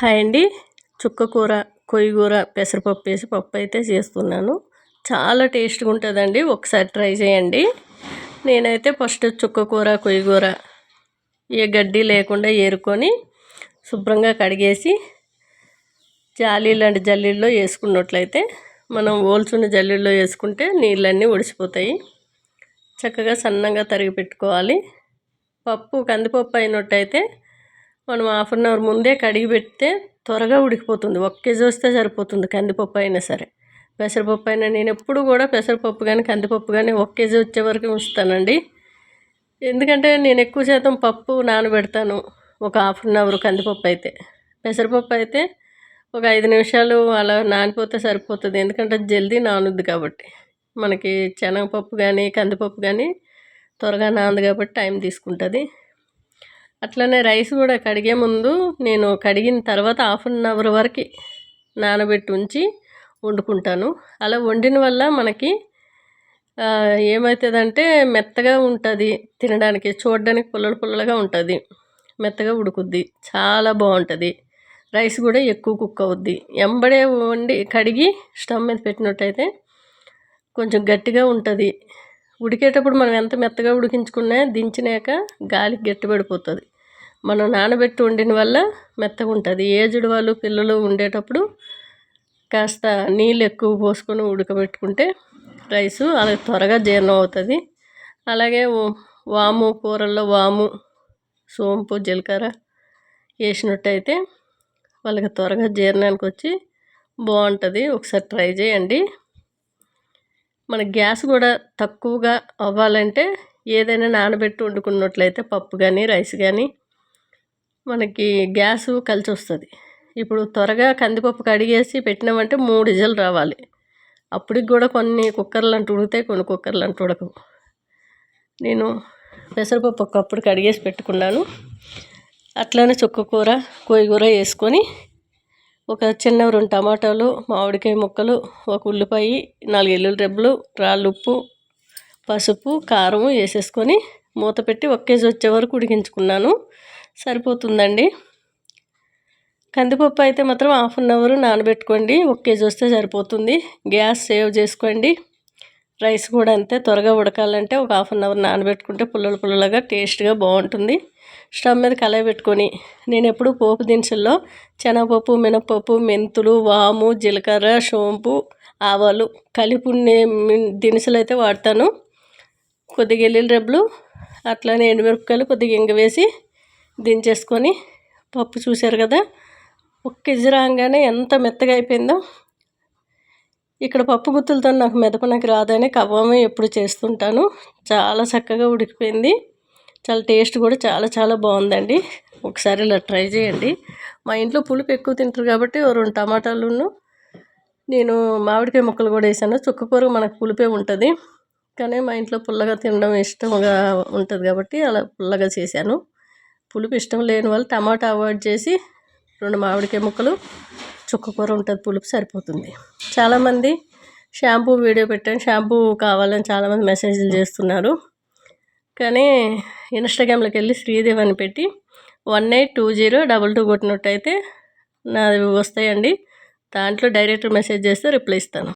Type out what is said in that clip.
Hi అండి. చుక్క కూర కొయ్యగూర పెసరపప్పు వేసి పప్పు అయితే చేస్తున్నాను. చాలా టేస్ట్గా ఉంటుందండి. ఒకసారి ట్రై చేయండి. నేనైతే ఫస్ట్ చుక్క కూర కొయ్యగూర ఏ గడ్డి లేకుండా ఏరుకొని శుభ్రంగా కడిగేసి జాలి లాంటి జల్లీల్లో వేసుకున్నట్లయితే మనం ఓల్చున్న జల్లీల్లో వేసుకుంటే నీళ్ళన్నీ ఒడిసిపోతాయి. చక్కగా సన్నంగా తరిగి పెట్టుకోవాలి. పప్పు కందిపప్పు అయినట్టయితే మనం హాఫ్ అన్ అవర్ ముందే కడిగి పెడితే త్వరగా ఉడికిపోతుంది. ఒక కేజీ వస్తే సరిపోతుంది కందిపప్పు అయినా సరే. పెసరపప్పు అయినా నేను ఎప్పుడు కూడా పెసరపప్పు కానీ కందిపప్పు కానీ ఒక కేజీ వచ్చే వరకు ఉంచుతానండి. ఎందుకంటే నేను ఎక్కువ శాతం పప్పు నానబెడతాను ఒక హాఫ్ అన్ అవర్ కందిపప్పు అయితే. పెసరపప్పు అయితే ఒక ఐదు నిమిషాలు అలా నానిపోతే సరిపోతుంది. ఎందుకంటే జల్దీ నానుద్ది కాబట్టి. మనకి శనగపప్పు కానీ కందిపప్పు కానీ త్వరగా నానదు కాబట్టి టైం తీసుకుంటుంది. అట్లనే రైస్ కూడా కడిగే ముందు నేను కడిగిన తర్వాత హాఫ్ అన్ అవర్ వరకు నానబెట్టి ఉంచి వండుకుంటాను. అలా వండిన వల్ల మనకి ఏమవుతుందంటే మెత్తగా ఉంటుంది తినడానికి చూడడానికి పుల్లలు పుల్లలుగా ఉంటుంది. మెత్తగా ఉడుకుద్ది చాలా బాగుంటుంది. రైస్ కూడా ఎక్కువ కుక్ అవుద్ది. ఎంబడే వండి కడిగి స్టవ్ మీద పెట్టినట్టయితే కొంచెం గట్టిగా ఉంటుంది. ఉడికేటప్పుడు మనం ఎంత మెత్తగా ఉడికించుకున్నా దించినాక గాలికి గట్టిపడిపోతుంది. మనం నానబెట్టి వండిన వల్ల మెత్తగా ఉంటుంది. ఏజ్డ్ వాళ్ళు పిల్లలు ఉండేటప్పుడు కాస్త నీళ్ళు ఎక్కువ పోసుకొని ఉడకబెట్టుకుంటే రైసు అలా త్వరగా జీర్ణం అవుతుంది. అలాగే వాము కూరల్లో వాము సోంపు జీలకర్ర వేసినట్టయితే వాళ్ళకి త్వరగా జీర్ణానికి వచ్చి బాగుంటుంది. ఒకసారి ట్రై చేయండి. మన గ్యాస్ కూడా తక్కువగా అవ్వాలంటే ఏదైనా నానబెట్టి వండుకున్నట్లయితే పప్పు కానీ రైస్ కానీ మనకి గ్యాసు కలిసి వస్తుంది ఇప్పుడు త్వరగా కందిపప్పు కడిగేసి పెట్టినామంటే మూడు ఇజలు రావాలి. అప్పటికి కూడా కొన్ని కుక్కర్లు అంటూ ఉడుకుతాయి కొన్ని కుక్కర్లు అంటూ ఉడకవు. నేను పెసరపప్పు ఒకప్పుడు కడిగేసి పెట్టుకున్నాను. అట్లానే చుక్క కూర కూర వేసుకొని ఒక చిన్న రెండు టమాటాలు మామిడికాయ ముక్కలు ఒక ఉల్లిపాయ నాలుగు ఎల్లుల్లి రెబ్బలు రాళ్ళు ఉప్పు పసుపు కారం వేసేసుకొని మూత పెట్టి ఒక కేజీ వచ్చే వరకు ఉడికించుకున్నాను. సరిపోతుందండి. కందిపప్పు అయితే మాత్రం హాఫ్ అన్ అవర్ నానబెట్టుకోండి. ఒక కేజీ వస్తే సరిపోతుంది. గ్యాస్ సేవ్ చేసుకోండి. రైస్ కూడా అంతే త్వరగా ఉడకాలంటే ఒక హాఫ్ అన్ అవర్ నానబెట్టుకుంటే పుల్లలు పుల్లలుగా టేస్ట్గా బాగుంటుంది. స్టవ్ మీద కలయి పెట్టుకొని నేను ఎప్పుడు పోపు దినుసుల్లో శనగపప్పు మినపప్పు మెంతులు వాము జీలకర్ర సోంపు ఆవాలు కలిపి దినుసులు అయితే వాడతాను. కొద్దిగా ఎల్లుల్లి రెబ్బలు అట్లానే ఎండుమిరపకాయలు కొద్దిగా ఇంగ వేసి దించేసుకొని పప్పు చూశారు కదా ఒక కేజీ రాగానే ఎంత మెత్తగా అయిపోయిందో. ఇక్కడ పప్పు గుత్తులతో నాకు మెదప నాకు రాదని కవ్వమే ఎప్పుడు చేస్తుంటాను. చాలా చక్కగా ఉడికిపోయింది. చాలా టేస్ట్ కూడా చాలా చాలా బాగుందండి. ఒకసారి ఇలా ట్రై చేయండి. మా ఇంట్లో పులుపు ఎక్కువ తింటారు కాబట్టి రెండు టమాటాలును నేను మామిడికాయ ముక్కలు కూడా వేసాను. చుక్కకూర మనకు పులిపే ఉంటుంది. కానీ మా ఇంట్లో పుల్లగా తినడం ఇష్టంగా ఉంటుంది కాబట్టి అలా పుల్లగా చేశాను. పులుపు ఇష్టం లేని వాళ్ళు టమాటా అవాయిడ్ చేసి రెండు మామిడికాయ ముక్కలు చుక్క కూర ఉంటుంది పులుపు సరిపోతుంది. చాలామంది షాంపూ వీడియో పెట్టాను. షాంపూ కావాలని చాలామంది మెసేజ్లు చేస్తున్నారు. కానీ ఇన్స్టాగ్రామ్లోకి వెళ్ళి శ్రీదేవి అని పెట్టి one eight two zero double two కొట్టినట్టయితే నాది వస్తాయండి. దాంట్లో డైరెక్ట్ మెసేజ్ చేస్తే రిప్లై ఇస్తాను.